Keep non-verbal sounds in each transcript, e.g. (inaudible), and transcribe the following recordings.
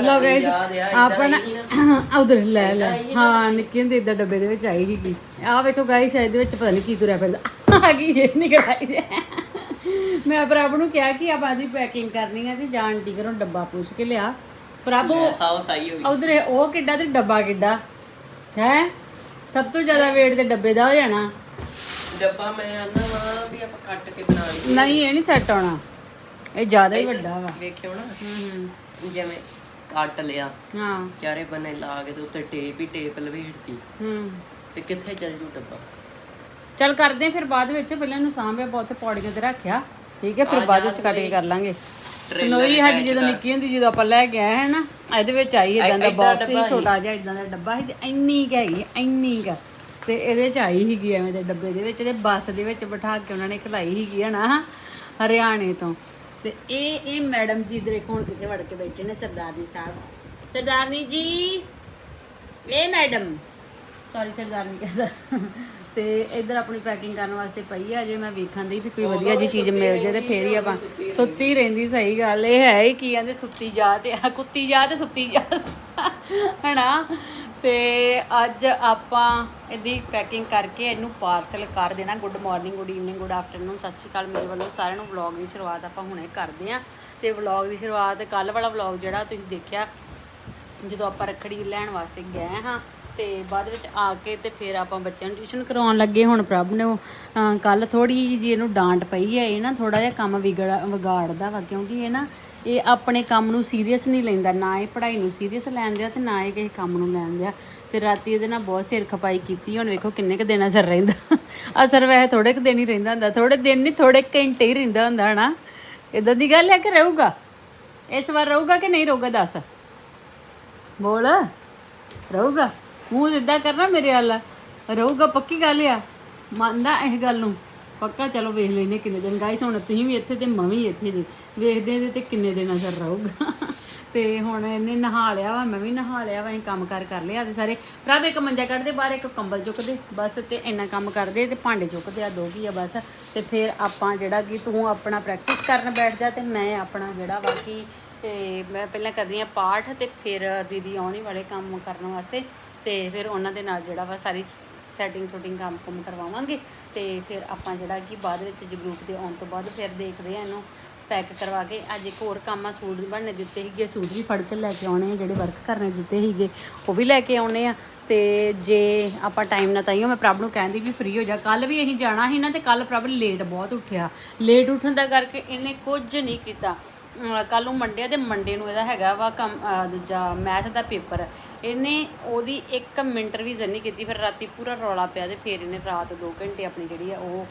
ਲੋ guys ਆਪਾਂ ਨਾ। (coughs) ਉਧਰ ਲੈ ਲੈ। ਹਾਂ ਨਿੱਕੀ ਹੁੰਦੀ ਇਦਾਂ ਡੱਬੇ ਦੇ ਵਿੱਚ ਆਈ ਸੀਗੀ। ਆ ਵੇਖੋ ਗਾਇਸ ਇਹਦੇ ਵਿੱਚ ਪਤਾ ਨਹੀਂ ਕੀ ਤੁਰਿਆ ਫਿਰਦਾ। (laughs) ਆ ਗਈ ਜੇ ਨਿਕਲ ਆਈ ਜੇ। ਮੈਂ ਪ੍ਰਭ ਨੂੰ ਕਿਹਾ ਕਿ ਆਪਾਂ ਦੀ ਪੈਕਿੰਗ ਕਰਨੀ ਹੈ ਤੇ ਜਾਂ ਆਂਟੀ ਘਰੋਂ ਡੱਬਾ ਪੁੱਛ ਕੇ ਲਿਆ। ਪ੍ਰਭ ਸਾਉ ਸਾਈ ਹੋ ਗਈ। ਉਧਰ ਉਹ ਕਿੱਡਾ ਤੇ ਡੱਬਾ ਕਿੱਡਾ। ਹੈ? ਸਭ ਤੋਂ ਜ਼ਿਆਦਾ weight ਤੇ ਡੱਬੇ ਦਾ ਹੋ ਜਾਣਾ। ਡੱਬਾ ਮੈਂ ਆਨਾ ਵਾ ਵੀ ਆਪਾਂ ਕੱਟ ਕੇ ਬਣਾ ਲਈ ਨਹੀਂ ਇਹ ਨਹੀਂ ਸੈੱਟ ਆਉਣਾ ਇਹ ਜ਼ਿਆਦਾ ਹੀ ਵੱਡਾ ਵਾ। ਵੇਖਿਓ ਨਾ। ਹੂੰ। ਜਿਵੇਂ ਕੱਟ ਲਿਆ। ਹੂੰ। ਹਾਂ ਚਾਰੇ ਬੰਨੇ ਲਾ ਕੇ ਤੇ ਉੱਤੇ ਟੇਪ ਹੀ ਟੇਪ ਲਵੇਟਤੀ ਹੂੰ। ਤੇ ਕਿੱਥੇ ਚੱਲ ਜੂ ਡੱਬਾ? ਚੱਲ ਕਰਦੇ ਆ ਫਿਰ ਬਾਅਦ ਵਿੱਚ ਪਹਿਲਾਂ ਇਹਨੂੰ ਸਾਂਭਿਆ ਬਹੁਤ ਪੌੜੀਆਂ ਤੇ ਰੱਖਿਆ। ਠੀਕ ਹੈ ਫਿਰ ਬਾਅਦ ਵਿੱਚ ਕੱਟ ਕੇ ਕਰ ਲਾਂਗੇ। ਸਨੋਈ ਸਾਡੀ ਜਦੋਂ ਨਿੱਕੀ ਹੁੰਦੀ ਜਦੋਂ ਆਪਾਂ ਲੈ ਕੇ ਆਏ ਹੈ ਨਾ ਇਹਦੇ ਵਿੱਚ ਆਈ ਇਦਾਂ ਦਾ ਬਾਕਸ ਸੀ। ਛੋਟਾ ਜਿਹਾ ਇਦਾਂ ਦਾ ਡੱਬਾ ਸੀ ਤੇ ਇੰਨੀ ਕੁ ਹੈਗੀ ਇੰਨੀ ਕੁ। ਤੇ ਇਹਦੇ ਚ ਆਈ ਸੀਗੀ ਐਵੇਂ ਦੇ ਡੱਬੇ ਦੇ ਵਿੱਚ ਤੇ ਬੱਸ ਦੇ ਵਿੱਚ ਬਿਠਾ ਕੇ ਉਹਨਾਂ ਨੇ ਖਲਾਈ ਸੀਗੀ ਹਨਾ? ਹਰਿਆਣੇ ਤੋਂ। ਤੇ ਇਹ ਇਹ ਮੈਡਮ ਜੀ ਦੇ ਹੁਣ ਕਿੱਥੇ ਵੜ ਕੇ ਬੈਠੇ ਨੇ ਸਰਦਾਰਨੀ ਸਾਹਿਬ। ਸਰਦਾਰਨੀ ਜੀ ਇਹ ਮੈਡਮ। ਸੌਰੀ ਸਰਦਾਰਨੀ ਕਹਿੰਦਾ। ਤੇ ਇਧਰ ਆਪਣੀ ਪੈਕਿੰਗ ਕਰਨ ਵਾਸਤੇ ਪਈ ਆ ਜੇ ਮੈਂ ਵੇਖਣ ਦੀ ਵੀ ਕੋਈ ਵਧੀਆ ਜੀ ਚੀਜ਼ ਮਿਲ ਜੇ ਤੇ ਫੇਰ ਹੀ ਆਪਾਂ ਸੁੱਤੀ ਰਹਿੰਦੀ ਸਹੀ ਗੱਲ ਇਹ ਹੈ ਹੀ ਕੀ ਕਹਿੰਦੇ ਸੁੱਤੀ ਜਾ ਤੇ ਆ ਕੁੱਤੀ ਜਾ ਤੇ ਸੁੱਤੀ ਜਾ। ਹਨਾ? ਤੇ ਅੱਜ ਆਪਾਂ ਇਹਦੀ ਪੈਕਿੰਗ ਕਰਕੇ ਇਹਨੂੰ ਪਾਰਸਲ ਕਰ ਦੇਣਾ। Good morning good evening good afternoon ਸਤਿ ਸ਼੍ਰੀ ਅਕਾਲ ਮੇਰੇ ਵੱਲੋਂ ਸਾਰਿਆਂ ਨੂੰ। ਵਲੌਗ ਦੀ ਸ਼ੁਰੂਆਤ ਆਪਾਂ ਹੁਣੇ ਕਰਦੇ ਆਂ ਤੇ ਵਲੌਗ ਦੀ ਸ਼ੁਰੂਆਤ ਕੱਲ ਵਾਲਾ ਵਲੌਗ ਜਿਹੜਾ ਤੁਸੀਂ ਦੇਖਿਆ, ਜਦੋਂ ਆਪਾਂ ਰੱਖੜੀ ਲੈਣ ਵਾਸਤੇ ਗਏ ਹਾਂ ਤੇ ਬਾਅਦ ਵਿੱਚ ਆ ਕੇ ਤੇ ਫਿਰ ਆਪਾਂ ਬੱਚਿਆਂ ਨੂੰ ਟਿਊਸ਼ਨ ਕਰਵਾਉਣ ਲੱਗੇ ਹੁਣ ਪ੍ਰਭ ਨੇ ਕੱਲ ਥੋੜੀ ਜੀ ਇਹਨੂੰ ਡਾਂਟ ਪਈ ਹੈ, ਇਹ ਨਾ ਥੋੜਾ ਜਿਹਾ ਕੰਮ ਵਿਗੜ, ਵਿਗਾੜਦਾ ਵਾ ਕਿਉਂਕਿ ਇਹ ਨਾ ਇਹ ਆਪਣੇ ਕੰਮ ਨੂੰ ਸੀਰੀਅਸ ਨਹੀਂ ਲੈਂਦਾ, ਨਾ ਇਹ ਪੜ੍ਹਾਈ ਨੂੰ ਸੀਰੀਅਸ ਲੈਂਦਾ ਤੇ ਨਾ ਇਹ ਕਿਸੇ ਕੰਮ ਨੂੰ ਲੈਂਦਾ ਤੇ ਰਾਤੀ ਇਹਦੇ ਨਾਲ ਬਹੁਤ ਸਿਰ ਖਪਾਈ ਕੀਤੀ, ਹੁਣ ਵੇਖੋ ਕਿੰਨੇ ਕੁ ਦਿਨ ਅਸਰ ਰਹਿੰਦਾ। ਅਸਰ ਵੈਸੇ ਥੋੜੇ ਕੁ ਦਿਨ ਹੀ ਰਹਿੰਦਾ ਹੁੰਦਾ ਥੋੜੇ ਦਿਨ ਨਹੀਂ ਥੋੜੇ ਘੰਟੇ ਹੀ ਰਹਿੰਦਾ ਹੁੰਦਾ, ਹਨਾ? ਇਦਾਂ ਦੀ ਗੱਲ ਹੈ ਕਿ ਰਹੂਗਾ? ਇਸ ਵਾਰ ਰਹੂਗਾ ਕਿ ਨਹੀਂ ਰਹੂਗਾ, ਦੱਸ? ਬੋਲ, ਰਹੂਗਾ? ਮੂੰਹ ਸਿੱਧਾ ਕਰਨਾ ਮੇਰੇ ਵੱਲ। ਰਹੂਗਾ, ਪੱਕੀ ਗੱਲ ਆ। ਮੰਨਦਾ ਇਹ ਗੱਲ ਨੂੰ। ਪੱਕਾ, ਚਲੋ ਵੇਖ ਲੈਨੇ ਕਿੰਨੇ ਦਿਨ। ਗਾਇਸ ਹੁਣ ਤੁਸੀਂ ਵੀ ਇੱਥੇ ਤੇ ਮੈਂ ਵੀ ਇੱਥੇ ਜੀ। ਵੇਖਦੇ ਇਹਦੇ ਤੇ ਕਿੰਨੇ ਦਿਨ ਅਸਰ ਰਹੂਗਾ। ਤੇ ਹੁਣ ਇਹਨੇ ਨਹਾ ਲਿਆ ਵਾ, ਮੈਂ ਵੀ ਨਹਾ ਲਿਆ ਵਾ, ਅਸੀਂ ਕੰਮ ਕਰ ਕਰ ਲਿਆ ਤੇ ਸਾਰੇ। ਪ੍ਰਭ ਇੱਕ ਮੰਜਾ ਕੱਢਦੇ, ਬਾਹਰ ਇੱਕ ਕੰਬਲ ਚੁੱਕਦੇ। ਬਸ ਤੇ ਇੰਨਾ ਕੰਮ ਕਰਦੇ ਤੇ ਭਾਂਡੇ ਚੁੱਕਦੇ ਆ, ਦੋ ਕੀ ਆ ਬਸ। ਤੇ ਫਿਰ ਆਪਾਂ ਜਿਹੜਾ ਕਿ ਤੂੰ ਆਪਣਾ ਪ੍ਰੈਕਟਿਸ ਕਰਨ ਬੈਠ ਜਾ ਤੇ ਮੈਂ ਆਪਣਾ ਜਿਹੜਾ ਵਾ ਕਿ ਤੇ ਮੈਂ ਪਹਿਲਾਂ ਕਰਦੀ ਆ ਪਾਠ ਤੇ ਫਿਰ ਦੀਦੀ ਆਉਣੀ ਵਾਲੇ ਕੰਮ ਕਰਨ ਵਾਸਤੇ ਤੇ ਫਿਰ ਉਹਨਾਂ ਦੇ ਨਾਲ ਜਿਹੜਾ ਵਾ ਸਾਰੀ ਸੈਟਿੰਗ ਸ਼ੂਟਿੰਗ ਕੰਮ ਕੁਮ ਕਰਵਾਵਾਂਗੇ ਤੇ ਫਿਰ ਆਪਾਂ ਜਿਹੜਾ ਕਿ ਬਾਅਦ ਵਿੱਚ ਜਗਰੂਪ ਦੇ ਆਉਣ ਤੋਂ ਬਾਅਦ ਫਿਰ ਦੇਖਦੇ ਆ ਇਹਨੂੰ ਪੈਕ ਕਰਵਾ ਕੇ। ਅੱਜ ਇੱਕ ਹੋਰ ਕੰਮ ਆ, ਸੂਟ ਬਣਨੇ ਦਿੱਤੇ ਸੀਗੇ, ਸੂਟ ਵੀ ਫੜ ਕੇ ਲੈ ਕੇ ਆਉਣੇ ਆ, ਜਿਹੜੇ ਵਰਕ ਕਰਨੇ ਦਿੱਤੇ ਸੀਗੇ, ਉਹ ਵੀ ਲੈ ਕੇ ਆਉਣੇ ਆ। ਤੇ ਜੇ ਆਪਾਂ ਟਾਈਮ ਨਾ ਤਾਈਓ ਮੈਂ ਪ੍ਰਭ ਨੂੰ ਕਹਿੰਦੀ ਵੀ ਫ੍ਰੀ ਹੋ ਜਾ। ਕੱਲ ਵੀ ਅਸੀਂ ਜਾਣਾ ਸੀ ਨਾ ਤੇ ਕੱਲ ਪ੍ਰਭ ਲੇਟ ਬਹੁਤ ਉੱਠਿਆ। ਲੇਟ ਉੱਠਣ ਦਾ ਕਰਕੇ ਇਹਨੇ ਕੁਝ ਨਹੀਂ ਕੀਤਾ। ਕੱਲ ਨੂੰ ਮੰਡੇ ਆ ਤੇ ਮੰਡੇ ਨੂੰ ਇਹਦਾ ਹੈਗਾ ਵਾ ਕੰਮ ਦੂਜਾ ਮੈਥ ਦਾ ਪੇਪਰ। ਇਹਨੇ ਉਹਦੀ 1 ਮਿੰਟ ਰਿਵੀਜ਼ਨ ਨਹੀਂ ਕੀਤੀ, ਫਿਰ ਰਾਤੀ ਪੂਰਾ ਰੌਲਾ ਪਿਆ ਤੇ ਫਿਰ ਇਹਨੇ ਰਾਤ 2 ਘੰਟੇ ਆਪਣੀ ਜਿਹੜੀ ਆ ਉਹ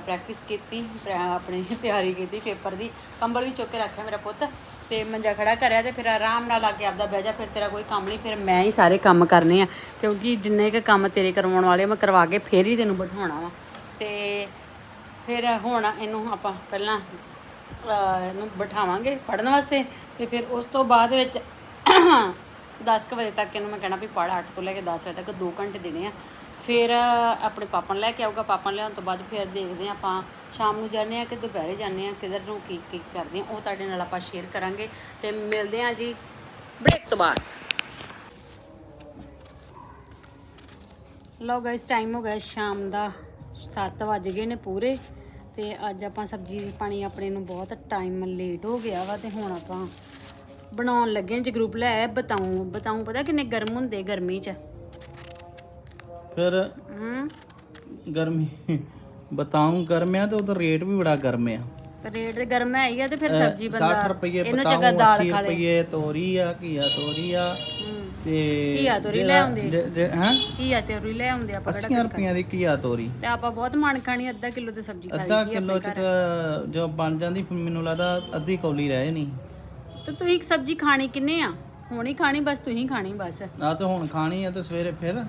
ਪ੍ਰੈਕਟਿਸ ਕੀਤੀ ਪ੍ਰੈ- ਆਪਣੀ ਤਿਆਰੀ ਕੀਤੀ ਪੇਪਰ ਦੀ। ਕੰਬਲ ਵੀ ਚੁੱਕ ਕੇ ਰੱਖਿਆ ਮੇਰਾ ਪੁੱਤ ਤੇ ਮੰਜਾ ਖੜਾ ਕਰਿਆ ਤੇ ਫਿਰ ਆਰਾਮ ਨਾਲ ਆ ਕੇ ਆਪਦਾ ਬਹਿ ਜਾ, ਫਿਰ ਤੇਰਾ ਕੋਈ ਕੰਮ ਨਹੀਂ, ਫਿਰ ਮੈਂ ਹੀ ਸਾਰੇ ਕੰਮ ਕਰਨੇ ਆ। ਕਿਉਂਕਿ ਜਿੰਨੇ ਕ ਕੰਮ ਤੇਰੇ ਕਰਵਾਉਣ ਵਾਲੇ ਮੈਂ ਕਰਵਾ ਕੇ ਫੇਰ ਹੀ ਤੈਨੂੰ ਬਿਠਾਉਣਾ ਵਾ। ਤੇ ਫਿਰ ਹੁਣ ਇਹਨੂੰ ਆਪਾਂ ਪਹਿਲਾਂ ਅਹ, ਇਹਨੂੰ ਬਿਠਾਵਾਂਗੇ ਪੜਨ ਵਾਸਤੇ ਤੇ ਫਿਰ ਉਸ ਤੋਂ ਬਾਅਦ ਵਿੱਚ 10 ਕੁ ਵਜੇ ਤੱਕ ਇਹਨੂੰ ਮੈਂ ਕਹਿਣਾ ਵੀ ਪੜ੍ਹ 8 ਤੋਂ ਲੈ ਕੇ 10 ਵਜੇ ਤੱਕ 2 ਘੰਟੇ ਦੇਣੇ ਆ। ਫਿਰ ਆਪਣੇ ਪਾਪਾ ਨੂੰ ਲੈ ਕੇ ਆਊਗਾ ਪਾਪਾ ਨੂੰ ਲਿਆਉਣ ਤੋਂ ਬਾਅਦ ਫਿਰ ਦੇਖਦੇ ਆ ਆਪਾਂ ਸ਼ਾਮ ਨੂੰ ਜਾਂਦੇ ਆ ਕਿ ਦੁਪਹਿਰੇ ਜਾਂਦੇ ਆ ਕਿਧਰ ਨੂੰ ਕੀ ਕੀ ਕਰਦੇ ਆ ਉਹ ਤੁਹਾਡੇ ਨਾਲ ਆਪਾਂ ਸ਼ੇਅਰ ਕਰਾਂਗੇ ਤੇ ਮਿਲਦੇ ਆ ਜੀ ਬ੍ਰੇਕ ਤੋਂ ਬਾਅਦ। ਲੋ ਗਾਇਸ ਟਾਈਮ ਹੋ ਗਿਆ ਸ਼ਾਮ ਦਾ 7 ਵੱਜ ਗਏ ਨੇ ਪੂਰੇ। ਤੇ ਅੱਜ ਆਪਾਂ ਸਬਜ਼ੀ ਪਾਣੀ ਆਪਣੇ ਨੂੰ ਬਹੁਤ ਟਾਈਮ ਲੇਟ ਹੋ ਗਿਆ ਵਾ ਤੇ ਹੁਣ ਆਪਾਂ ਬਣਾਉਣ ਲੱਗੇ ਜਗਰੂਪ ਲੈ ਬਤਾਉ ਬਤਾਉ ਪਤਾ ਕਿੰਨੇ ਗਰਮ ਹੁੰਦੇ ਗਰਮੀ 'ਚ? ਫਿਰ ਹੂੰ। ਗਰਮੀ ਬਤਾਉਂ ਗਰਮ ਆ ਤੇ ਉਹਦਾ ਰੇਟ ਵੀ ਬੜਾ ਗਰਮ ਆ। ਰੇਟ ਗਰਮ ਹੈ ਹੀ ਆ ਤੇ ਫਿਰ ਸਬਜ਼ੀ 60 ਬੰਦਾ ਰੁਪਏ ਇਹਨੂੰ ਬਤਾਉਂ ਜਗ੍ਹਾ ਦਾਲ 80 ਖਾ ਲੇ। ਰੁਪਏ ਤੋਰੀ ਆ ਘੀਆ ਤੋਰੀ ਆ। ਤੇ ਘੀਆ ਤੋਰੀ ਲੈ ਆਉਂਦੇ। ਹੈਂ? ਕੀ ਆ ਤੇ ਲੈ ਆਉਂਦੇ ਆਪਾਂ 80 ਰੁਪਈਆਂ ਦੀ ਘੀਆ ਤੋਰੀ। ਤੇ ਆਪਾਂ ਬਹੁਤ ਮਣ ਖਾਣੀ ਅੱਧਾ ਕਿਲੋ ਤੇ ਸਬਜ਼ੀ ਖਾ ਅੱਧਾ ਕਿਲੋ ਚ ਤਾਂ ਜੋ ਬਣ ਜਾਂਦੀ ਫਿਰ ਮੈਨੂੰ ਲੱਗਦਾ ਅੱਧੀ ਕੌਲੀ ਰਹਿ ਨਹੀਂ ਤੇ ਤੁਸੀਂ ਇੱਕ ਸਬਜ਼ੀ ਖਾਣੀ ਕਿੰਨੇ ਆ? ਹੁਣ ਖਾਣੀ ਬਸ ਤੁਸੀਂ ਖਾਣੀ ਬਸ। ਨਾ ਤਾਂ ਹੁਣ ਖਾਣੀ ਆ ਤੇ ਸਵੇਰੇ ਫਿਰ।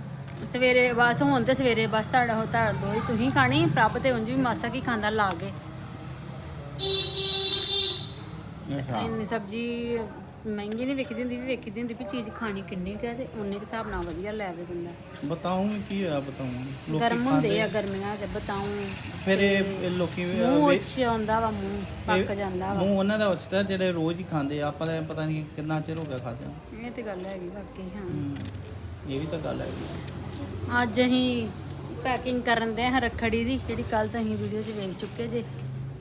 ਸਵੇਰੇ ਬਸ ਹੁਣ ਤੇ ਸਵੇਰੇ ਬਸ ਤੁਹਾਡਾ ਹੋ ਤਾਂ ਦੋ ਹੀ ਤੁਸੀਂ ਖਾਣੀ ਪ੍ਰਭ ਤੇ ਉਂਝ ਵੀ ਮਾਸਾ ਕੀ ਖਾਂਦਾ ਲਾ ਕੇ। ਇੰਨੀ ਸਬਜ਼ੀ ਮਹਿੰਗੀ ਨਹੀਂ ਵਿਕਦੀ ਹੁੰਦੀ ਵੀ ਵੇਖਦੀ ਹੁੰਦੀ ਵੀ ਚੀਜ਼ ਖਾਣੀ ਕਿੰਨੀ ਕੁ ਹੈ ਤੇ ਕੁ ਹਿਸਾਬ ਨਾਲ ਵਧੀਆ ਲੈਵੇ ਬੰਦਾ ਬਤਾਉਂ ਕੀ ਹੋਇਆ ਬਤਾਉਂ ਗਰਮ ਹੁੰਦੇ ਆ ਗਰਮੀਆਂ 'ਚ ਬਤਾਉਂ ਫਿਰ ਇਹ ਇਹ ਲੋਕੀ ਵੀ- ਮੂੰਹ ਉੱਚ ਆਉਂਦਾ ਵਾ ਮੂੰਹ ਪੱਕ ਜਾਂਦਾ ਵਾ। ਮੂੰਹ ਉਹਨਾਂ ਦਾ ਉੱਚਦਾ ਜਿਹੜੇ ਰੋਜ਼ ਹੀ ਖਾਂਦੇ ਆ ਆਪਾਂ ਤਾਂ ਪਤਾ ਨਹੀਂ ਕਿੰਨਾ ਚਿਰ ਹੋ ਗਿਆ ਖਾਦਿਆਂ ਇਹ ਤੇ ਗੱਲ ਹੈਗੀ ਵਾਕਈ ਹਾਂ। ਹੂੰ, ਇਹ ਵੀ ਤਾਂ ਗੱਲ ਹੈਗੀ। ਅੱਜ ਅਸੀਂ ਪੈਕਿੰਗ ਕਰਨ ਦੇ ਹਾਂ ਰੱਖੜੀ ਦੀ ਜਿਹੜੀ ਕੱਲ ਤਾਂ ਅਸੀਂ ਵੀਡੀਓ 'ਚ ਵੇਖ ਚੁੱਕੇ ਜੇ।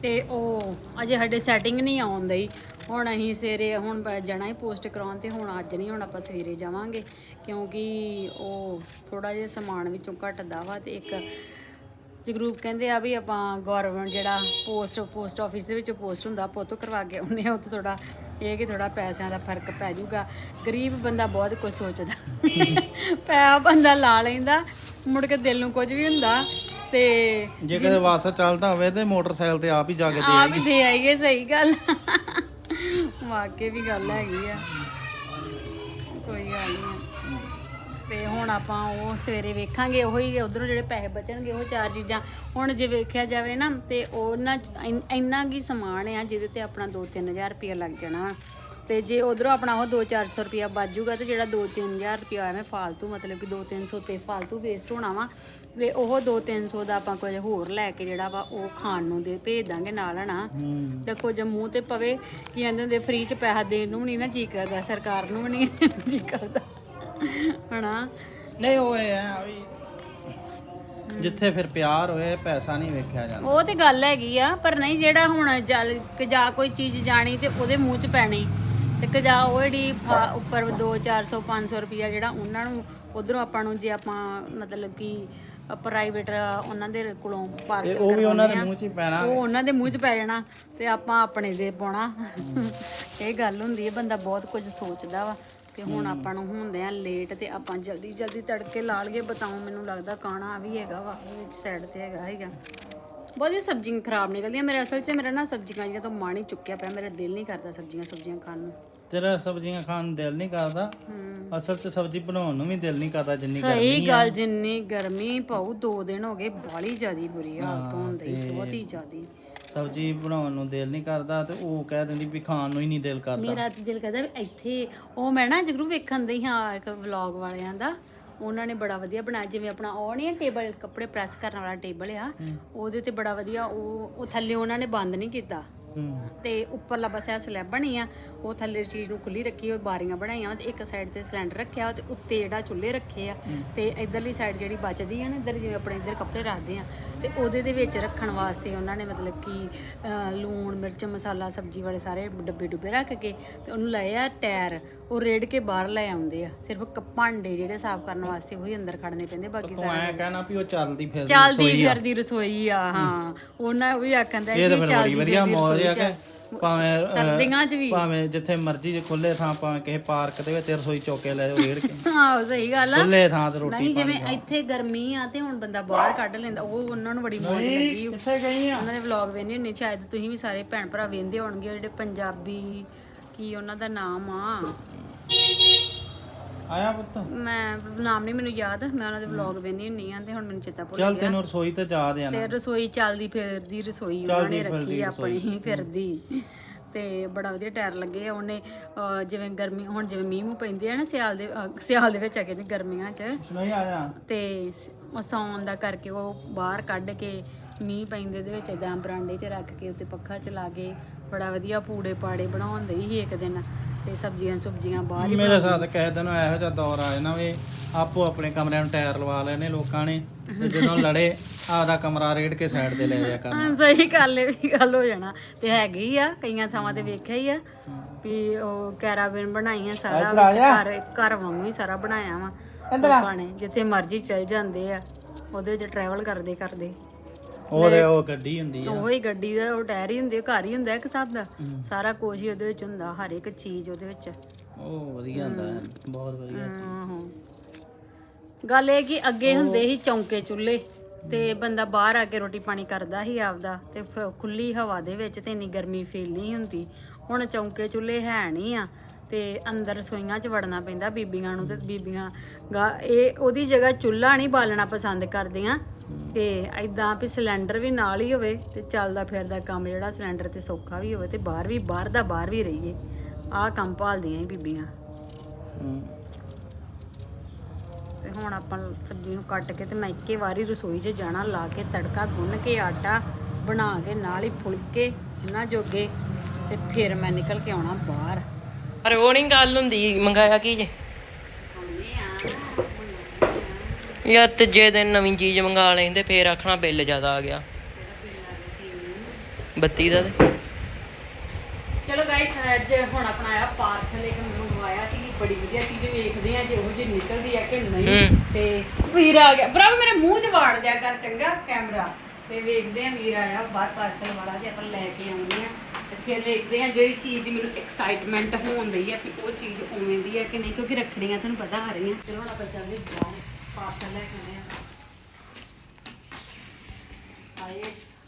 ਤੇ ਉਹ ਅਜੇ ਸਾਡੇ ਸੈਟਿੰਗ ਨਹੀਂ ਆਉਂਦੀ। ਹੁਣ ਅਸੀਂ ਸਵੇਰੇ ਹੁਣ ਜਾਣਾ ਹੀ ਪੋਸਟ ਕਰਾਉਣ ਤੇ ਹੁਣ ਅੱਜ ਨਹੀਂ ਹੁਣ ਆਪਾਂ ਸਵੇਰੇ ਜਾਵਾਂਗੇ ਕਿਉਂਕਿ ਉਹ ਥੋੜਾ ਜਿਹਾ ਸਮਾਨ ਵਿੱਚੋਂ ਘਟਦਾ ਵਾ ਤੇ ਇੱਕ ਜਗਰੂਪ ਕਹਿੰਦੇ ਆ ਵੀ ਆਪਾਂ ਗਵਰਨਮੈਂਟ ਜਿਹੜਾ ਪੋਸਟ ਪੋਸਟ ਆਫਿਸ ਦੇ ਵਿੱਚ ਪੋਸਟ ਹੁੰਦਾ ਆਪਾਂ ਕਰਵਾ ਕੇ ਆਉਂਦੇ ਆ ਉਹ ਤੋਂ ਥੋੜਾ ਇਹ ਕਿ ਥੋੜਾ ਪੈਸਿਆਂ ਦਾ ਫ਼ਰਕ ਪੈ ਜਾਊਗਾ। ਗਰੀਬ ਬੰਦਾ ਬਹੁਤ ਕੁਝ ਸੋਚਦਾ ਪੈਸਾ ਬੰਦਾ ਲਾ ਲੈਂਦਾ ਮੁੜ ਕੇ ਦਿਲ ਨੂੰ ਕੁਝ ਵੀ ਹੁੰਦਾ ਤੇ ਜੇ ਕਦੇ ਵਾਸਾ ਚੱਲਦਾ ਹੋਵੇ ਤੇ ਮੋਟਰਸਾਈਕਲ ਤੇ ਆਪ ਹੀ ਜਾ ਕੇ ਦੇ ਆਪ ਹੀ ਦੇ ਆਈਏ ਸਹੀ ਗੱਲ। ਵਾਕਈ ਵੀ ਗੱਲ ਹੈਗੀ ਆ। ਕੋਈ ਗੱਲ ਨਹੀਂ ਤੇ ਹੁਣ ਆਪਾਂ ਉਹ ਸਵੇਰੇ ਵੇਖਾਂਗੇ, ਉਹੀ ਹੀ ਉਧਰੋਂ ਜਿਹੜੇ ਪੈਸੇ ਬਚਣਗੇ, ਉਹ ਚਾਰ ਚੀਜ਼ਾਂ। ਹੁਣ ਜੇ ਵੇਖਿਆ ਜਾਵੇ ਨਾ, ਤੇ ਉਹਨਾਂ 'ਚ ਇੰਨਾ ਕੀ ਸਮਾਨ ਆ, ਜਿਹਦੇ ਤੇ ਆਪਣਾ 2-3000 ਰੁਪਏ ਲੱਗ ਜਾਣਾ। ਤੇ ਜੇ ਉਧਰੋਂ ਆਪਣਾ ਉਹ 2-400 ਰੁਪਏ ਬਚ ਜਾਊਗਾ ਤੇ ਜਿਹੜਾ 2-3000 ਰੁਪਏ ਐਵੇਂ ਫਾਲਤੂ ਮਤਲਬ ਕਿ 2-300 ਤੇ ਫਾਲਤੂ ਵੇਸਟ ਹੋਣਾ ਵਾ ਤੇ ਉਹ 2-300 ਦਾ ਆਪਾਂ ਕੁਝ ਹੋਰ ਲੈ ਕੇ ਜਿਹੜਾ ਵਾ ਉਹ ਖਾਣ ਨੂੰ ਦੇ ਭੇਜ ਦਾਂਗੇ ਨਾਲ ਹਨਾ? ਤੇ ਕੁਝ ਮੂੰਹ ਤੇ ਪਵੇ ਕੀ ਕਹਿੰਦੇ ਹੁੰਦੇ ਫ੍ਰੀ ਚ ਪੈਸਾ ਦੇਣ ਨੂੰ ਵੀ ਨਹੀਂ ਨਾ ਜੀ ਕਰਦਾ ਸਰਕਾਰ ਨੂੰ ਵੀ ਨਹੀਂ (laughs) ਜੀ ਕਰਦਾ ਹਨਾ? ਨਹੀਂ ਉਹ ਵੀ ਜਿੱਥੇ ਫਿਰ ਪਿਆਰ ਹੋਏ ਪੈਸਾ ਨਹੀਂ ਵੇਖਿਆ ਜਾਂਦਾ। ਉਹ ਤੇ ਗੱਲ ਹੈਗੀ ਆ ਪਰ ਨਹੀਂ ਜਿਹੜਾ ਹੁਣ ਜਲ ਕਿ ਜਾ ਕੋਈ ਚੀਜ਼ ਜਾਣੀ ਤੇ ਉਹਦੇ ਮੂੰਹ ਚ ਪੈਣੀ। ਤੇ ਕਿ ਜਾ ਉਹ ਜਿਹੜੀ ਫਾ- ਉੱਪਰ 2 400 500 ਰੁਪਿਆ ਜਿਹੜਾ ਉਹਨਾਂ ਨੂੰ ਉਧਰੋਂ ਆਪਾਂ ਨੂੰ ਜੇ ਆਪਾਂ ਮਤਲਬ ਕਿ ਪ੍ਰਾਈਵੇਟ ਉਹਨਾਂ ਦੇ ਕੋਲੋਂ ਪਾਰਸਲ ਉਹ ਵੀ ਉਹਨਾਂ ਦੇ ਮੂੰਹ 'ਚ ਹੀ ਪੈਣਾ। ਉਹ ਉਹਨਾਂ ਦੇ ਮੂੰਹ 'ਚ ਪੈ ਜਾਣਾ ਤੇ ਆਪਾਂ ਆਪਣੇ ਦੇ ਪਾਉਣਾ। ਇਹ ਗੱਲ ਹੁੰਦੀ ਹੈ ਬੰਦਾ ਬਹੁਤ ਕੁਝ ਸੋਚਦਾ ਵਾ ਤੇ ਹੁਣ ਆਪਾਂ ਨੂੰ ਹੁੰਦੇ ਆ ਲੇਟ ਤੇ ਆਪਾਂ ਜਲਦੀ ਜਲਦੀ ਤੜਕੇ ਲਾ ਲਈਏ ਬਤਾਉ ਮੈਨੂੰ ਲੱਗਦਾ ਕਾਣਾ ਵੀ ਹੈਗਾ ਵਾ ਵਿੱਚ ਸਾਈਡ ਤੇ ਹੈਗਾ ਹੈਗਾ। ਬਹੁਤੀ ਸਬਜ਼ੀਆਂ ਖਰਾਬ ਨਿਕਲਦੀਆਂ। ਮੇਰੇ ਅਸਲ 'ਚ ਮੇਰਾ ਨਾ ਸਬਜ਼ੀਆਂ ਜੀਆਂ ਤੋਂ ਮਨ ਹੀ ਚੁੱਕਿਆ ਪਿਆ ਮੇਰਾ ਦਿਲ ਨਹੀਂ ਕਰਦਾ ਸਬਜ਼ੀਆਂ ਸਬਜ਼ੀਆਂ ਖਾਣ ਨੂੰ। ਤੇਰਾ ਸਬਜ਼ੀਆਂ ਖਾਣ ਨੂੰ ਦਿਲ ਨਹੀਂ ਕਰਦਾ? ਹੂੰ। ਅਸਲ 'ਚ ਸਬਜ਼ੀ ਬਣਾਉਣ ਨੂੰ ਵੀ ਦਿਲ ਨਹੀਂ ਕਰਦਾ ਜਿੰਨੀ ਸਹੀ ਗੱਲ ਜਿੰਨੀ ਗਰਮੀ ਪਾਉ 2 ਦਿਨ ਹੋ ਗਏ ਬਾਲੀ ਜ਼ਿਆਦੀ ਬੁਰੀ ਹਾਲਤ ਹੁੰਦੀ ਬਹੁਤ ਹੀ ਜ਼ਿਆਦੀ। ਸਬਜ਼ੀ ਬਣਾਉਣ ਨੂੰ ਦਿਲ ਨਹੀਂ ਕਰਦਾ ਤੇ ਉਹ ਕਹਿ ਦਿੰਦੀ ਵੀ ਖਾਣ ਨੂੰ ਹੀ ਨਹੀਂ ਦਿਲ ਕਰਦਾ। ਮੇਰਾ ਦਿਲ ਕਰਦਾ ਵੀ ਇੱਥੇ ਉਹ ਮੈਂ ਨਾ ਜਗਰੂ ਵੇਖਣ ਦਈ ਹਾਂ ਇੱਕ ਵਲੌਗ ਵਾਲਿਆਂ ਦਾ। ਉਹਨਾਂ ਨੇ ਬੜਾ ਵਧੀਆ ਬਣਾਇਆ। ਜਿਵੇਂ ਆਪਣਾ ਉਹ ਨਹੀਂ ਟੇਬਲ ਕੱਪੜੇ ਪ੍ਰੈਸ ਕਰਨ ਵਾਲਾ ਟੇਬਲ ਆ ਉਹਦੇ ਤੇ ਬੜਾ ਵਧੀਆ ਉਹ ਉਹ ਥੱਲੇ ਉਹਨਾਂ ਨੇ ਬੰਦ ਨਹੀਂ ਕੀਤਾ। ਤੇ ਉੱਪਰਲਾ ਬਸ ਇਹ ਸਲੈਬ ਬਣੀ ਆ ਉਹ ਥੱਲੇ ਚੀਜ਼ ਨੂੰ ਖੁੱਲੀ ਰੱਖੀ ਉਹ ਬਾਰੀਆਂ ਬਣਾਈਆਂ ਤੇ ਇੱਕ ਸਾਈਡ ਤੇ ਸਿਲੰਡਰ ਰੱਖਿਆ ਤੇ ਉੱਤੇ ਜਿਹੜਾ ਚੁੱਲ੍ਹੇ ਰੱਖੇ ਆ। ਤੇ ਇਧਰਲੀ ਸਾਈਡ ਜਿਹੜੀ ਬਚਦੀ ਆ ਨਾ ਇਧਰ ਜਿਵੇਂ ਆਪਣੇ ਇਧਰ ਕੱਪੜੇ ਰੱਖਦੇ ਆ ਤੇ ਉਹਦੇ ਦੇ ਵਿੱਚ ਰੱਖਣ ਵਾਸਤੇ ਉਹਨਾਂ ਨੇ ਮਤਲਬ ਕਿ ਲੂਣ ਮਿਰਚ ਮਸਾਲਾ ਸਬਜ਼ੀ ਵਾਲੇ ਸਾਰੇ ਡੱਬੇ ਡੁੱਬੇ ਰੱਖ ਕੇ ਤੇ ਉਹਨੂੰ ਲਏ ਆ ਟਾਇਰ। ਉਹ ਰੇੜ ਕੇ ਬਾਹਰ ਲੈ ਆਉਂਦੇ ਆ ਸਿਰਫ ਭਾਂਡੇ ਜਿਹੜੇ ਸਾਫ਼ ਕਰਨ ਵਾਸਤੇ ਉਹੀ ਅੰਦਰ ਖੜਨੇ ਪੈਂਦੇ ਬਾਕੀ ਤੂੰ ਐ ਕਹਿਣਾ ਵੀ ਉਹ ਚੱਲਦੀ ਫਿਰਦੀ ਚੱਲਦੀ ਫਿਰਦੀ ਰਸੋਈ ਆ ਹਾਂ। ਉਹਨਾਂ ਉਹ ਵੀ ਆਖਣ ਦਾ ਇਹ ਤਾਂ ਕਿ ਚੱਲਦੀ ਵਧੀਆ ਮੌਜ ਆ ਕਿ। ਭਾਵੇਂ ਅਹ, ਸਰਦੀਆਂ 'ਚ ਵੀ। ਭਾਵੇਂ ਜਿੱਥੇ ਮਰਜ਼ੀ ਜੇ ਖੁੱਲੇ ਥਾਂ ਭਾਵੇਂ ਕਿਸੇ ਪਾਰਕ ਦੇ ਵਿੱਚ ਰਸੋਈ ਚੌਕੇ ਲੈ ਜਾਓ ਰੇੜ ਕੇ। (laughs) ਆਹੋ ਸਹੀ ਗੱਲ ਆ। ਖੁੱਲੇ ਥਾਂ ਤੇ ਰੋਟੀ ਨਹੀਂ ਜਿਵੇਂ ਇੱਥੇ ਗਰਮੀ ਆ ਤੇ ਹੁਣ ਬੰਦਾ ਬਾਹਰ ਕੱਢ ਲੈਂਦਾ ਉਹ ਉਹਨਾਂ ਨੂੰ ਬੜੀ ਮੌਜ ਲੱਗੀ। ਕਿੱਥੇ ਗਈ ਆ? ਉਹਨਾਂ ਦੇ ਵਲੌਗ ਵੇਖਦੇ ਹੁੰਦੇ ਸ਼ਾਇਦ ਤੁਸੀਂ ਵੀ ਸਾਰੇ ਭੈਣ ਭਰਾ ਵੇਖਦੇ ਹੋਣਗੇ ਜਿਹੜੇ ਪੰਜਾਬੀ ਕੀ ਉਹਨਾਂ ਦਾ ਨਾਮ ਆ। ਆਇਆ ਪੁੱਤ? ਮੈਂ ਨਾਮ ਨਹੀਂ ਮੈਨੂੰ ਯਾਦ ਮੈਂ ਉਹਨਾਂ ਦੇ ਵਲੌਗ ਵੇਖਦੀ ਹੁੰਦੀ ਆ ਤੇ ਹੁਣ ਮੈਨੂੰ ਚੇਤਾ ਭੁੱਲ ਚੱਲ ਗਿਆ। ਤੈਨੂੰ ਰਸੋਈ ਤੇ ਜਾ ਦੇ ਤੇ ਰਸੋਈ ਚੱਲਦੀ ਫਿਰਦੀ ਰਸੋਈ ਉਹਨਾਂ ਨੇ ਰੱਖੀ ਆਪਣੀ ਹੀ ਫਿਰਦੀ। ਤੇ ਬੜਾ ਵਧੀਆ ਟਾਇਰ ਲੱਗੇ ਉਹਨੇ ਜਿਵੇਂ ਗਰਮੀ ਹੁਣ ਜਿਵੇਂ ਮੀਂਹ ਮੂੰਹ ਪੈਂਦੇ ਆ ਨਾ ਸਿਆਲ ਦੇ ਸਿਆਲ ਦੇ ਵਿੱਚ ਆ ਕਹਿੰਦੇ ਗਰਮੀਆਂ 'ਚ। ਨਹੀਂ ਆਇਆ। ਤੇ ਉਹ ਸੌਣ ਦਾ ਕਰਕੇ ਉਹ ਬਾਹਰ ਕੱਢ ਕੇ ਮੀਂਹ ਪੈਂਦੇ ਦੇ ਵਿੱਚ ਇਦਾਂ ਬਰਾਂਡੇ 'ਚ ਰੱਖ ਕੇ ਉੱਤੇ ਪੱਖਾ ਚਲਾ ਕੇ ਬੜਾ ਵਧੀਆ ਪੂੜੇ ਪਾੜੇ ਬਣਾਉਂਦੇ ਸੀ ਇੱਕ ਦਿਨ। ਤੇ ਸਬਜ਼ੀਆਂ ਸੁਬਜ਼ੀਆਂ ਬਾਹਰ ਹੀ ਮੇਰੇ ਸਾਥ ਕਿਸੇ ਦਿਨ ਇਹੋ ਜਿਹਾ ਦੌਰ ਆ ਜਾਣਾ ਵੀ ਆਪੋ ਆਪਣੇ ਕਮਰਿਆਂ ਨੂੰ ਟਾਇਰ ਲਵਾ ਲੈਣੇ ਲੋਕਾਂ ਨੇ ਤੇ ਜਦੋਂ (laughs) ਲੜੇ ਆਪਦਾ ਕਮਰਾ ਰੇੜ ਕੇ ਸਾਈਡ ਤੇ ਲੈ ਜਾਇਆ ਕਰਨਾ। ਹਾਂ ਸਹੀ ਗੱਲ ਇਹ ਵੀ ਗੱਲ ਹੋ ਜਾਣਾ। ਤੇ ਹੈਗੀ ਆ ਕਈਆਂ ਥਾਵਾਂ ਤੇ ਵੇਖਿਆ ਹੀ ਆ ਵੀ ਉਹ ਕੈਰਾਵੇਨ ਬਣਾਈਆਂ ਸਾਰਾ ਵਿੱਚ ਘਰ ਘਰ ਵਾਂਗੂ ਹੀ ਸਾਰਾ ਬਣਾਇਆ ਵਾ। ਲੋਕਾਂ ਨੇ ਜਿੱਥੇ ਮਰਜ਼ੀ ਚਲ ਜਾਂਦੇ ਆ ਉਹਦੇ ਵਿੱਚ ਟਰੈਵਲ ਕਰਦੇ ਕਰਦੇ ਉਹਦੇ ਉਹ ਗੱਡੀ ਹੁੰਦੀ ਆ। ਉਹੀ ਗੱਡੀ ਦਾ ਉਹ ਟਾਇਰ ਹੀ ਹੁੰਦੇ ਘਰ ਹੀ ਹੁੰਦਾ ਇੱਕ ਹਿਸਾਬ ਦਾ। ਸਾਰਾ ਕੁਝ ਹੀ ਉਹਦੇ ਵਿੱਚ ਹੁੰਦਾ ਹਰ ਇੱਕ ਚੀਜ਼ ਉਹਦੇ ਵਿੱਚ। ਉਹ ਵਧੀਆ ਹੁੰਦਾ ਹੈ, ਬਹੁਤ ਵਧੀਆ ਆਹੋ ਗੱਲ ਇਹ ਕਿ ਅੱਗੇ ਹੁੰਦੇ ਸੀ ਚੌਂਕੇ ਚੁੱਲ੍ਹੇ ਤੇ ਬੰਦਾ ਬਾਹਰ ਆ ਕੇ ਰੋਟੀ ਪਾਣੀ ਕਰਦਾ ਸੀ ਆਪਦਾ ਤੇ ਫਿਰ ਖੁੱਲੀ ਹਵਾ ਦੇ ਵਿੱਚ ਤੇ ਇੰਨੀ ਗਰਮੀ ਫੀਲ ਨਹੀਂ ਹੁੰਦੀ। ਹੁਣ ਚੌਂਕੇ ਚੁੱਲ੍ਹੇ ਹੈ ਨਹੀਂ ਆ ਤੇ ਅੰਦਰ ਰਸੋਈਆਂ 'ਚ ਵੜਨਾ ਪੈਂਦਾ ਬੀਬੀਆਂ ਨੂੰ ਤੇ ਬੀਬੀਆਂ ਗਾ- ਇਹ ਉਹਦੀ ਜਗ੍ਹਾ ਚੁੱਲ੍ਹਾ ਨਹੀਂ ਬਾਲਣਾ ਪਸੰਦ ਕਰਦੀਆਂ। ਤੇ ਐਦਾਂ ਵੀ ਸਿਲੰਡਰ ਵੀ ਨਾਲ ਹੀ ਹੋਵੇ ਤੇ ਚੱਲਦਾ ਫਿਰਦਾ ਕੰਮ ਜਿਹੜਾ ਸਿਲੰਡਰ ਤੇ ਸੌਖਾ ਵੀ ਹੋਵੇ ਤੇ ਬਾਹਰ ਵੀ ਬਾਹਰ ਦਾ ਬਾਹਰ ਵੀ ਰਹੀਏ। ਆਹ ਕੰਮ ਭਾਲਦੀਆਂ ਹੀ ਬੀਬੀਆਂ। ਤੇ ਹੁਣ ਆਪਾਂ ਸਬਜ਼ੀ ਨੂੰ ਕੱਟ ਕੇ ਤੇ ਮੈਂ ਇੱਕੇ ਵਾਰੀ ਰਸੋਈ 'ਚ ਜਾਣਾ ਲਾ ਕੇ ਤੜਕਾ ਗੁੰਨ ਕੇ ਆਟਾ ਬਣਾ ਕੇ ਨਾਲ ਹੀ ਫੁਲਕੇ ਇਹਨਾਂ ਜੋਗੇ ਤੇ ਫਿਰ ਮੈਂ ਨਿਕਲ ਕੇ ਆਉਣਾ ਬਾਹਰ। ਪਰ ਉਹ ਨਹੀਂ ਗੱਲ ਹੁੰਦੀ ਮੰਗਾਇਆ ਕੀ ਜੇ? ਯਾਰ ਤੀਜੇ ਦਿਨ ਨਵੀਂ ਚੀਜ਼ ਮੰਗਾ ਲੈਂਦੇ ਫੇਰ ਆਖਣਾ ਬਿੱਲ ਜ਼ਿਆਦਾ ਆ ਗਿਆ। ਬੱਤੀ ਦਾ ਤੇ। ਚਲੋ ਗਾਇਸ ਅੱਜ ਹੁਣ ਆਪਣਾ ਆਇਆ ਪਾਰਸਲ ਇੱਕ ਮੰਗਵਾਇਆ ਸੀ ਬੜੀ ਵਧੀਆ ਚੀਜ਼ ਵੇਖਦੇ ਆ ਜੇ ਉਹ ਜੀ ਨਿਕਲਦੀ ਆ ਕਿ ਨਹੀਂ। ਤੇ ਵੀਰ ਆ ਗਿਆ। ਭਰਾ ਮੇਰੇ ਮੂੰਹ 'ਚ ਵਾੜ ਦਿਆ ਕਰ ਚੰਗਾ ਕੈਮਰਾ ਤੇ ਵੇਖਦੇ ਆ ਵੀਰ ਆਇਆ ਬਾਹਰ ਪਾਰਸਲ ਵਾਲਾ ਤੇ ਆਪਾਂ ਲੈ ਕੇ ਆਉਂਦੇ ਆ ਤੇ ਫਿਰ ਵੇਖਦੇ ਆ ਜਿਹੜੀ ਚੀਜ਼ ਦੀ ਮੈਨੂੰ ਐਕਸਾਈਟਮੈਂਟ ਹੋਣ ਰਹੀ ਆ ਕਿ ਉਹ ਚੀਜ਼ ਉਵੇਂ ਦੀ ਆ ਕਿ ਨਹੀਂ ਕਿਉਂਕਿ ਰੱਖੜੀਆਂ ਤੁਹਾਨੂੰ ਪਤਾ ਆ ਰਹੀਆਂ ਚਲੋ ਹੁਣ ਆਪਾਂ ਚੱਲਦੇ ਬਾਹਰ। ਪਾਰਸਲ ਲੈ ਕੇ ਆਉਂਦੇ ਆ। ਆਏ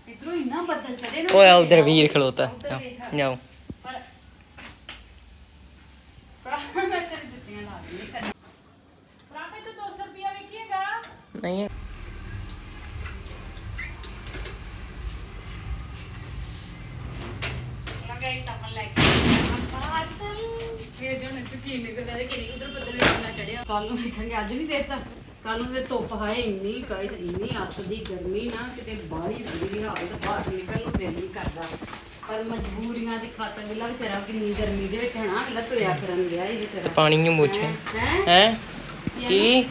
ਇਧਰੋਂ ਇੰਨਾ ਬੱਦਲ ਚੜੇ ਨਾ ਓਏ ਉਧਰ ਵੀਰ ਖਲੋਤਾ। ਉੱਧਰ ਦੇਖ। ਜਾਓ। ਪਰ ਭਰਾ ਮੈਂ ਤੇਰੇ ਜੁੱਤੀਆਂ ਲਾ ਦਿੰਦੀ ਕਰਨਾ ਭਰਾ ਮੈਂ ਤੂੰ 200 ਰੁਪਿਆ ਵੇਖੀਏਗਾ ਨਹੀਂ। ਲੰਗਾਈ ਸਾਪਨ ਲੈ ਕੇ ਪਾਰਸਲ। ਇਹ ਜੋ ਨੇ ਕੀ ਨਿਕਲਦਾ ਤੇ ਕਿੰਨੀ ਉਧਰ ਬੱਦਲ ਵੇਖਣਾ ਚੜਿਆ ਕੱਲ ਨੂੰ ਵੇਖਾਂਗੇ ਅੱਜ ਨਹੀਂ ਦੇਤਾ ਕੱਲ ਨੂੰ ਤੇ ਧੁੱਪ ਹਾਏ ਇੰਨੀ ਗਾਇਸ ਇੰਨੀ ਅੱਤ ਦੀ ਗਰਮੀ ਨਾ ਕਿਤੇ ਬਾਹਲੀ ਬੁਰੀ ਹਾਲਤ ਬਾਹਰ ਨਿਕਲਣ ਨੂੰ ਦਿਲ ਨਹੀਂ ਕਰਦਾ। ਪਰ ਮਜਬੂਰੀਆਂ ਦੀ ਖਾਤਰ ਵਿਲਾ ਵਿਚਾਰਾ ਕਿੰਨੀ ਗਰਮੀ ਦੇ ਵਿੱਚ ਹਨਾ ਅਗਲਾ ਤੁਰਿਆ ਫਿਰਨ ਗਿਆ ਇਹ ਵਿਚਾਰਾ। ਪਾਣੀ ਨੂੰ ਮੁੱਛੇ। ਹੈ? ਕੀ?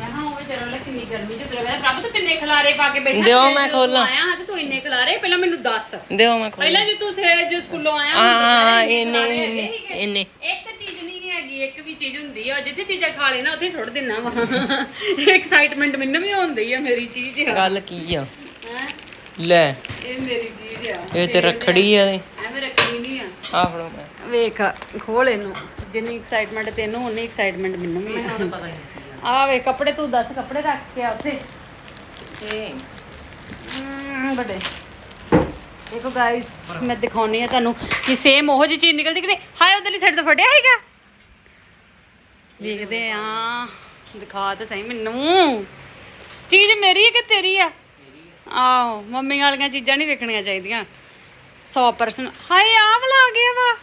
ਮੈਂ ਹਾਂ ਉਹ ਵਿਚਾਰਾ ਲੈ ਕਿੰਨੀ ਗਰਮੀ ਚ ਤੁਰਿਆ ਫਿਰਦਾ। ਪ੍ਰਭੂ ਤੂੰ ਕਿੰਨੇ ਖਲਾਰੇ ਪਾ ਕੇ ਬੈਠਾ ਦਿਓ ਸੀ ਮੈਂ ਖੋਲਾਂ। ਆਇਆ ਹਾਂ ਤੇ ਤੂੰ ਇੰਨੇ ਖਲਾਰੇ ਪਹਿਲਾਂ ਮੈਨੂੰ ਦੱਸ। ਦਿਓ ਮੈਂ ਖੋਲ। ਪਹਿਲਾਂ ਜੇ ਤੂੰ ਸਵੇਰੇ ਜੋ ਸਕੂਲੋਂ ਆਇਆ ਹਾਂ, ਹਾਂ, ਇੰਨੇ, ਇੰਨੇ। ਇੰਨੇ ਚੀਜ਼ ਨਹੀਂ ਹੈਗੀ ਇੱਕ ਵੀ ਚੀਜ਼ ਹੁੰਦੀ ਆ ਜਿੱਥੇ ਚੀਜ਼ਾਂ ਖਾ ਲੈਣਾ ਉੱਥੇ ਸੁੱਟ ਦਿੰਨਾ ਵਾ। ਐਕਸਾਈਟਮੈਂਟ ਮੈਨੂੰ ਵੀ ਹੁੰਦੀ ਆ ਮੇਰੀ ਚੀਜ਼ ਆ। ਗੱਲ ਕੀ ਆ? ਹੈਂ? ਲੈ। ਇਹ ਮੇਰੀ ਚੀਜ਼ ਆ। ਇਹ ਤੇ ਰੱਖੜੀ ਆ। ਐਵੇਂ ਰੱਖਣੀ ਨਹੀਂ ਆ। ਆ ਫੜੋ ਮੈਂ। ਵੇਖ ਖੋਲ ਇਹਨੂੰ। ਜਿੰਨੀ ਐਕਸਾਈਟਮੈਂਟ ਤੈਨੂੰ ਉਨੀ ਐਕਸਾਈਟਮੈਂਟ ਮੈਨੂੰ ਵੀ ਆ। ਪਤਾ ਨਹੀਂ ਆ। ਵੇ ਕੱਪੜੇ ਤੂੰ ਦੱਸ ਕੱਪੜੇ ਰੱਖ ਕੇ ਆ ਉੱਥੇ। ਇਹ ਹਮ, ਵੱਡੇ। ਦੇਖੋ ਗਾਇਸ ਮੈਂ ਦਿਖਾਉਣੀ ਆ ਤੁਹਾਨੂੰ ਕਿ ਸੇਮ ਉਹੋ ਜਿਹੀ ਚੀਜ਼ ਨਿਕਲਦੀ ਕਿ ਨਹੀਂ? ਹਾਏ ਉਧਰਲੀ ਸਾਈਡ ਤੋਂ ਫੜਿਆ ਹੈਗਾ ਵੇਖਦੇ ਆ। ਦਿਖਾ ਤਾਂ ਸਹੀ ਮੈਨੂੰ। ਚੀਜ਼ ਮੇਰੀ ਹੈ ਕਿ ਤੇਰੀ ਆ ਆਹੋ, ਮੰਮੀ ਵਾਲੀਆਂ ਚੀਜ਼ਾਂ ਨਹੀਂ ਵੇਖਣੀਆਂ ਚਾਹੀਦੀਆਂ। 100% ਹਾਏ ਆ ਵਾਲਾ ਆ ਗਿਆ ਵਾ।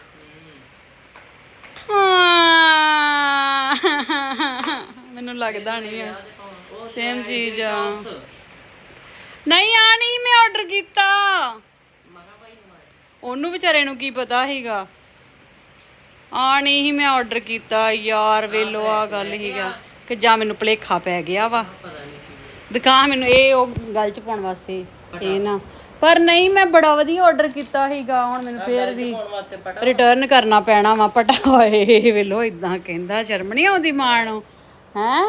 ਮੈਨੂੰ ਲੱਗਦਾ ਨਹੀਂ ਆ। ਸੇਮ ਚੀਜ਼ ਆ। ਨਹੀਂ ਆ ਨਹੀਂ ਮੈਂ ਆਰਡਰ ਕੀਤਾ। ਉਹਨੂੰ ਵਿਚਾਰੇ ਨੂੰ ਕੀ ਪਤਾ ਸੀਗਾ? ਆ ਨਹੀਂ ਸੀ ਮੈਂ ਆਰਡਰ ਕੀਤਾ ਯਾਰ ਵੇਲੋ ਆ ਗੱਲ ਹੀਗਾ ਕਿ ਜਾਂ ਮੈਨੂੰ ਭਲੇਖਾ ਪੈ ਗਿਆ ਵਾ। ਦਿਖਾ ਮੈਨੂੰ ਇਹ ਉਹ ਗੱਲ ਚ ਪਾਉਣ ਵਾਸਤੇ ਚੇਨ ਪਰ ਨਹੀਂ ਮੈਂ ਬੜਾ ਵਧੀਆ ਆਰਡਰ ਕੀਤਾ ਸੀਗਾ ਹੁਣ ਮੈਨੂੰ ਫੇਰ ਵੀ ਰਿਟਰਨ ਕਰਨਾ ਪੈਣਾ ਵਾ ਪਟਾ। ਹੋਏ ਵੇਲੋ ਇਦਾਂ ਕਹਿੰਦਾ ਸ਼ਰਮ ਨਹੀਂ ਆਉਂਦੀ ਮਾਂ ਨੂੰ? ਹੈ?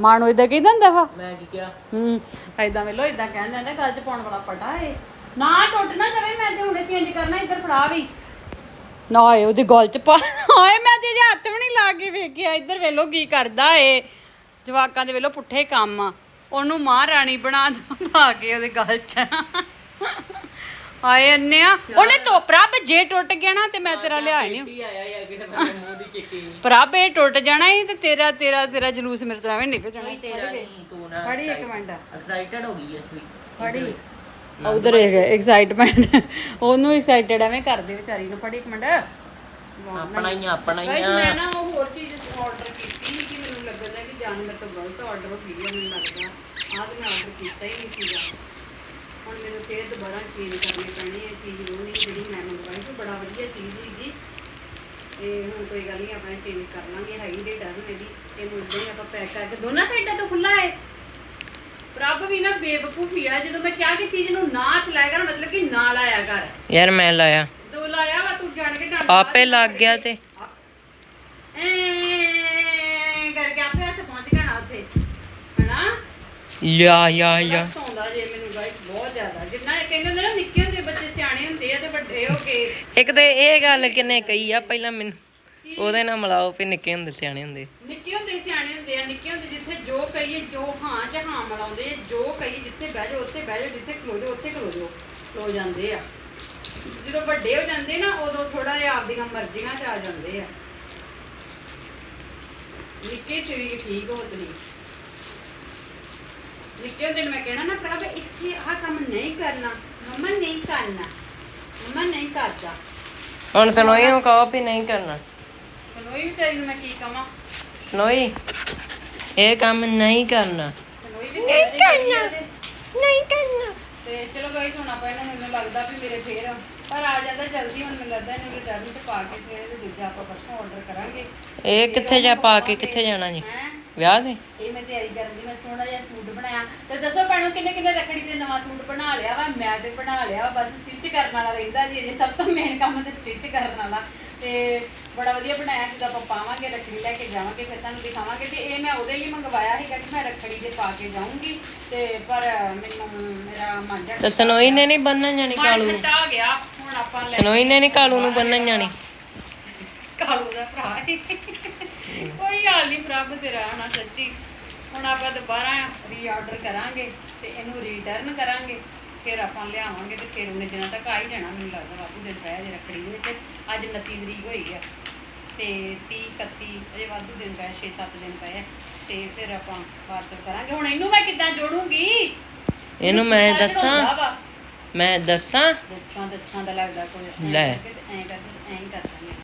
ਮਾਂ ਨੂੰ ਇਦਾਂ ਕਹਿੰਦਾ ਹੁੰਦਾ ਵਾ? ਮੈਂ ਕੀ ਕਿਹਾ? ਹੂੰ ਐਦਾਂ ਵੇਲੋ ਇਦਾਂ ਕਹਿੰਦਾ ਹੁੰਦਾ ਗੱਲ ਚ ਪਾਉਣ ਵਾਲਾ ਪਟਾ ਏ। ਨਾ ਟੁੱਟ ਨਾ ਜਾਵੇ ਮੈਂ ਤੇ ਹੁਣੇ ਚੇਂਜ ਕਰਨਾ ਇੱਧਰ ਫੜਾ ਵੀ। ਨਾ ਏ ਉਹਦੀ ਗੱਲ ਚ ਪਾ ਹਾਏ ਮੈਂ ਤੇ ਇਹਦੇ ਹੱਥ ਵੀ ਨਹੀਂ ਲਾ ਕੇ ਵੇਖਿਆ। ਇੱਧਰ ਵੇਲੋ ਕੀ ਕਰਦਾ ਏ ਜਵਾਕਾਂ ਦੇ ਵੇਲੋ ਪੁੱਠੇ ਕੰਮ ਆ। ਉਹਨੂੰ ਮਹਾਰਾਣੀ ਬਣਾ ਦੋ ਪਾ ਕੇ ਉਹਦੇ ਗੱਲ ਚ। ਹਾਏ ਅੰਨਿਆ ਉਹਨੇ ਤੋਂ ਪ੍ਰਭ ਜੇ ਟੁੱਟ ਗਿਆ ਨਾ ਤੇ ਮੈਂ ਤੇਰਾ ਲਿਆ ਨਹੀਂ। ਕੀ ਆਇਆ ਯਾਰ ਕਿ ਮੇਰੇ ਮੂੰਹ ਦੀ ਚਿੱਟੀ ਪ੍ਰਭ ਇਹ ਟੁੱਟ ਜਾਣਾ ਹੀ ਤੇ ਤੇਰਾ ਤੇਰਾ ਤੇਰਾ ਜਲੂਸ ਮੇਰੇ ਤੋਂ ਐਵੇਂ ਨਿਕਲ ਜਾਣਾ। ਤੇਰਾ ਨਹੀਂ ਤੂੰ ਨਾ ਖੜੀ ਇੱਕ ਮਿੰਟ। ਐਕਸਾਈਟਡ ਹੋ ਗਈ ਹੈ ਕੋਈ। ਫੜੀ। ਉਧਰ ਇਹ ਐਕਸਾਈਟਮੈਂਟ ਉਹਨੂੰ ਐਕਸਾਈਟਡ ਐਵੇਂ ਕਰਦੇ ਵਿਚਾਰੀ ਨੂੰ ਫੜੀ ਇੱਕ ਮਿੰਟ। ਆਪਣਾ ਹੀ ਆ, ਆਪਣਾ ਹੀ ਗਾਇਸ ਆ। ਮੈਂ ਨਾ ਉਹ ਹੋਰ ਚੀਜ਼ ਆਰਡਰ ਕੀਤੀ ਸੀ ਕਿ ਮੈਨੂੰ ਲੱਗਦਾ ਕਿ ਜਾਨ ਮੇਰੇ ਤੋਂ ਗਲਤ ਆਰਡਰ ਹੋ ਗਈ ਹੈ ਮੈਨੂੰ ਲੱਗਦਾ। ਆਹ ਤੇ ਮੈਂ ਆਰਡਰ ਕੀਤਾ ਹੀ ਨਹੀਂ ਸੀਗਾ। ਹੁਣ ਮੈਨੂੰ ਫੇਰ ਦੁਬਾਰਾ ਚੇਂਜ ਕਰਨੀ ਪੈਣੀ ਹੈ ਚੀਜ਼ ਉਹ ਨਹੀਂ ਜਿਹੜੀ ਮੈਂ ਮੰਗਵਾਈ ਸੀ ਬੜਾ ਵਧੀਆ ਚੀਜ਼ ਸੀਗੀ। ਤੇ ਹੁਣ ਕੋਈ ਗੱਲ ਨਹੀਂ ਆਪਾਂ ਚੇਂਜ ਕਰ ਲਾਂਗੇ ਹੈਗੀ ਦੇ ਡਰ ਇਹਦੀ। ਇਹਨੂੰ ਇਦਾਂ ਹੀ ਆਪਾਂ ਪੈਕ ਕਰਕੇ ਦੋਨਾਂ ਸਾਈਡਾਂ ਤੋਂ ਖੁੱਲਾ ਹੈ। ਪ੍ਰਭ ਵੀ ਨਾ ਬੇਵਕੂਫੀ ਆ। ਜਦੋਂ ਮੈਂ ਕਿਹਾ ਕਿ ਚੀਜ਼ ਨੂੰ ਨਾ ਹੱਥ ਲਾਇਆ ਕਰ ਮਤਲਬ ਕਿ ਨਾ ਲਾਇਆ ਕਰ। ਯਾਰ ਮੈਂ ਲਾਇਆ। ਦੋ ਲਾਇਆ ਵਾ ਤੂੰ ਜਾਣ ਕੇ ਡੰਡ ਆਪੇ ਲੱਗ ਗਿਆ ਤੇ। ਐ ਕਰਕੇ ਆਪੇ ਹੱਥ ਪਹੁੰਚ ਗਿਆ ਨਾ ਉੱਥੇ। ਹਨਾ? ਯਾ ਯਾ ਯਾ। ਸੌਂਦਾ ਜੇ ਮੈਨੂੰ ਗਾਇਸ ਬਹੁਤ ਜ਼ਿਆਦਾ। ਜਿੰਨਾ ਇਹ ਕਹਿੰਦੇ ਹੁੰਦੇ ਨਾ ਨਿੱਕੇ ਹੁੰਦੇ ਬੱਚੇ ਸਿਆਣੇ ਹੁੰਦੇ ਆ ਤੇ ਵੱਡੇ ਹੋ ਕੇ। ਇੱਕ ਤੇ ਇਹ ਗੱਲ ਕਿਨੇ ਕਹੀ ਆ ਪਹਿਲਾਂ ਮੈਨੂੰ ਉਹਦੇ ਨਾਲ ਮਿਲਾਓ ਵੀ ਨਿੱਕੇ ਹੁੰਦੇ ਸਿਆਣੇ ਹੁੰਦੇ। ਨਿੱਕੇ ਹੁੰਦੇ ਸਿਆਣੇ ਹੁੰਦੇ ਆ ਨਿੱਕੇ ਕਹੀਏ ਜੋ ਹਾਂ ਚ ਹਾਂ ਮਿਲਾਉਂਦੇ ਆ, ਜੋ ਕਹੀਏ ਜਿੱਥੇ ਬਹਿ ਜਾਓ ਉੱਥੇ ਬਹਿ ਜਾਓ ਜਿੱਥੇ ਖਲੋ ਜਾਓ ਉੱਥੇ ਖਲੋ ਜਾਓ ਖਲੋ ਜਾਂਦੇ ਆ। ਜਦੋਂ ਵੱਡੇ ਹੋ ਜਾਂਦੇ ਨਾ ਉਦੋਂ ਥੋੜਾ ਜਿਹਾ ਆਪਦੀਆਂ ਮਰਜ਼ੀਆਂ ਚ ਆ ਜਾਂਦੇ ਆ। ਨਿੱਕੇ ਚਿੜੀ ਠੀਕ ਹੋ ਤਣੀ ਨਿੱਕੇ ਹੁੰਦੇ ਨੂੰ ਮੈਂ ਕਹਿਣਾ ਨਾ ਪ੍ਰਭ ਇੱਥੇ ਆਹ ਕੰਮ ਨਹੀਂ ਕਰਨਾ ਮੰਮਾ ਨਹੀਂ ਕਰਨਾ ਮੰਮਾ ਨਹੀਂ ਕਰਦਾ। ਹੁਣ ਸਨੋਈ ਨੂੰ ਕਹੋ ਵੀ ਨਹੀਂ ਕਰਨਾ। ਸਨੋਈ ਵਿਚਾਰੀ ਨੂੰ ਮੈਂ ਕੀ ਕਵਾਂ? ਸਨੋਈ। ਇਹ ਕੰਮ ਨਹੀਂ ਕਰਨਾ। ਨਹੀਂ ਕਰਨਾ ਨਹੀਂ ਕਰਨਾ। ਤੇ ਚਲੋ ਗਾਇਸ ਹੁਣ ਆਪਾਂ ਇਹਨੂੰ ਮੈਨੂੰ ਲੱਗਦਾ ਵੀ ਮੇਰੇ ਫੇਰ ਪਰ ਆ ਜਾਂਦਾ ਜਲਦੀ ਹੁਣ ਮੈਨੂੰ ਲੱਗਦਾ ਇਹਨੂੰ ਰਿਟਰਨ ਚ ਪਾ ਕੇ ਸਵੇਰੇ ਤੇ ਦੂਜਾ ਆਪਾਂ ਪਰਸੋਂ ਆਰਡਰ ਕਰਾਂਗੇ। ਇਹ ਕਿੱਥੇ ਜਾ ਪਾ ਕੇ ਕਿੱਥੇ ਜਾਣਾ ਜੀ? ਹੈ? ਵਿਆਹ ਦੇ ਇਹ ਮੈਂ ਤਿਆਰੀ ਕਰਨ ਦੀ ਮੈਂ ਸੋਹਣਾ ਜਿਹਾ ਸੂਟ ਬਣਾਇਆ। ਤੇ ਦੱਸੋ ਭੈਣੋ ਕਿੰਨੇ ਕਿੰਨੇ ਰੱਖੜੀ ਤੇ ਨਵਾਂ ਸੂਟ ਬਣਾ ਲਿਆ ਵਾ? ਮੈਂ ਤੇ ਬਣਾ ਲਿਆ ਵਾ, ਬਸ ਸਟਿਚ ਕਰਨ ਵਾਲਾ ਰਹਿੰਦਾ ਜੀ ਅਜੇ ਸਭ ਤੋਂ ਮੇਨ ਕੰਮ ਤੇ ਸਟਿਚ ਕਰਨ ਵਾਲਾ। ਤੇ ਬੜਾ ਵਧੀਆ ਬਣਾਇਆ ਜਦੋਂ ਆਪਾਂ ਪਾਵਾਂਗੇ ਰੱਖੜੀ ਲੈ ਕੇ ਜਾਵਾਂਗੇ ਫਿਰ ਤੁਹਾਨੂੰ ਦਿਖਾਵਾਂਗੇ ਤੇ ਇਹ ਮੈਂ ਉਹਦੇ ਲਈ ਮੰਗਵਾਇਆ ਸੀਗਾ ਕਿ ਮੈਂ ਰੱਖੜੀ ਦੇ ਪਾ ਕੇ ਜਾਊਂਗੀ ਤੇ ਪਰ ਮੈਨੂੰ ਮੇਰਾ ਮਨ ਜਾ ਤੇ ਸਨੋਈ ਨੇ ਨਹੀਂ ਬੰਨਣ ਜਾਣੀ ਕਾਲੂ ਨੂੰ? ਹੋ ਗਿਆ ਹੁਣ ਆਪਾਂ ਲੈ ਸਨੋਈ ਨੇ ਨਹੀਂ ਕਾਲੂ ਨੂੰ ਬੰਨਣ ਜਾਣੀ? ਕਾਲੂ ਦਾ ਭਰਾ। ਕੋਈ ਹਾਲ ਨਹੀਂ ਪ੍ਰਭ ਤੇਰਾ ਨਾ ਸੱਚੀ। ਹੁਣ ਆਪਾਂ ਦੁਬਾਰਾ ਰੀਆਰਡਰ ਕਰਾਂਗੇ ਤੇ ਇਹਨੂੰ ਰਿਟਰਨ ਕਰਾਂਗੇ। ਫਿਰ ਆਪਾਂ ਲਿਆਵਾਂਗੇ ਤੇ ਫਿਰ ਉਹਨੇ ਦਿਨਾਂ ਤੱਕ ਆ ਹੀ ਜਾਣਾ ਮੈਨੂੰ ਲੱਗਦਾ ਵਾਧੂ ਦਿਨ ਪਏ ਜੇ ਰੱਖੜੀ ਦੇ ਵਿੱਚ। ਅੱਜ 29 ਤਰੀਕ ਹੋਈ ਆ ਤੇ 30 31 ਅਜੇ ਵਾਧੂ ਦਿਨ ਪਏ 6-7 ਦਿਨ ਪਏ ਆ। ਤੇ ਫਿਰ ਆਪਾਂ ਪਾਰਸਲ ਕਰਾਂਗੇ। ਹੁਣ ਇਹਨੂੰ ਮੈਂ ਕਿੱਦਾਂ ਜੋੜੂੰਗੀ? ਇਹਨੂੰ ਮੈਂ ਦੱਸਾਂ। ਮੈਂ ਦੱਸਾਂ? ਦੱਛਾਂ ਦੱਛਾਂ ਦਾ ਲੱਗਦਾ ਕੋਈ। ਲੈ। ਐਂ ਕਰਕੇ ਐਂ ਕਰਕੇ ਐਂ ਹੀ ਕਰ ਦਾਂਗੇ।